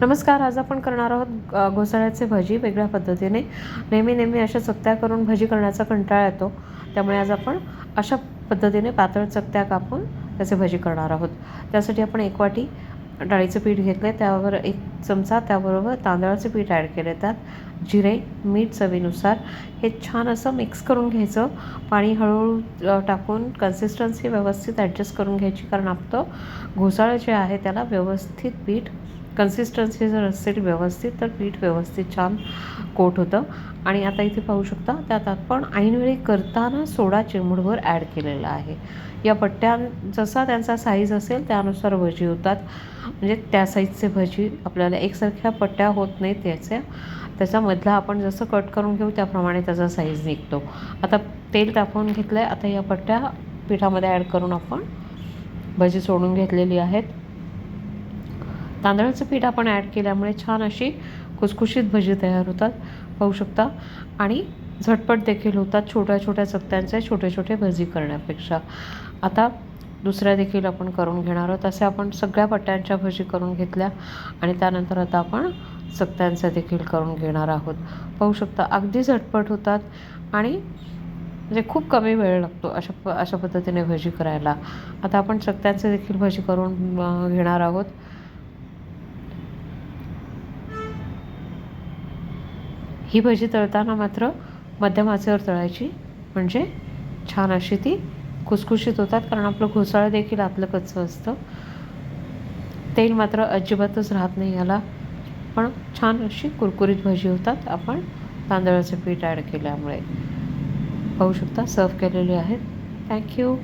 नमस्कार आज आपण करणार आहोत घोसाळ्याचे भजी वेगळ्या पद्धतीने. नेहमी नेहमी अशा चकत्या करून भजी करण्याचा कंटाळा येतो. त्यामुळे आज आपण अशा पद्धतीने पातळ चकत्या कापून त्याचे भजी करणार आहोत. त्यासाठी आपण एक वाटी डाळीचं पीठ घेतलं आहे त्यावर एक चमचा त्याबरोबर तांदळाचं पीठ ॲड केले त्यात. जिरे मीठ चवीनुसार. हे छान असं मिक्स करून घ्यायचं. पाणी हळूहळू टाकून कन्सिस्टन्सी व्यवस्थित ॲडजस्ट करून घ्यायची कारण आपलं घोसाळं जे आहे त्याला व्यवस्थित पीठ कन्सिस्टन्सी जर असेल व्यवस्थित तर पीठ व्यवस्थित छान कोट होतं. आणि आता इथे पाहू शकता त्यात आपण ऐनवेळी करताना सोडा चिमुडभर ॲड केलेला आहे. या पट्ट्या जसा त्यांचा साईज असेल त्यानुसार भजी होतात. म्हणजे त्या साईजचे भजी आपल्याला एकसारख्या पट्ट्या होत नाहीत त्याच्या. त्याच्यामधला आपण जसं कट करून घेऊ त्याप्रमाणे त्याचा साईज निघतो. आता तेल तापवून घेतलं आहे आता या पट्ट्या पिठामध्ये ॲड करून आपण भजी सोडून घेतलेली आहेत. तांदळाचं पीठ आपण ॲड केल्यामुळे छान अशी खुसखुशीत भजी तयार होतात पाहू शकता. आणि झटपट देखील होतात छोट्या छोट्या चकत्यांचे छोटे छोटे भजी करण्यापेक्षा. आता दुसऱ्या देखील आपण करून घेणार आहोत. असे आपण सगळ्या पट्ट्यांच्या भजी करून घेतल्या आणि त्यानंतर आता आपण सक्त्यांचा देखील करून घेणार आहोत. पाहू शकता अगदी झटपट होतात आणि म्हणजे खूप कमी वेळ लागतो अशा प अशा पद्धतीने भजी करायला. आता आपण सक्त्यांचे देखील भजी करून घेणार आहोत. ही भजी तळताना मात्र मध्यम आचेवर तळायची म्हणजे छान अशी ती खुसखुशीत होतात कारण आपलं घोसाळं देखील आतलं कच्चं असतं. तेल मात्र अजिबातच राहत नाही याला. पण छान अशी कुरकुरीत भजी होतात. आपण तांदळाचं पीठ ॲड केल्यामुळे. पाहू शकता सर्व केलेले आहेत. थँक्यू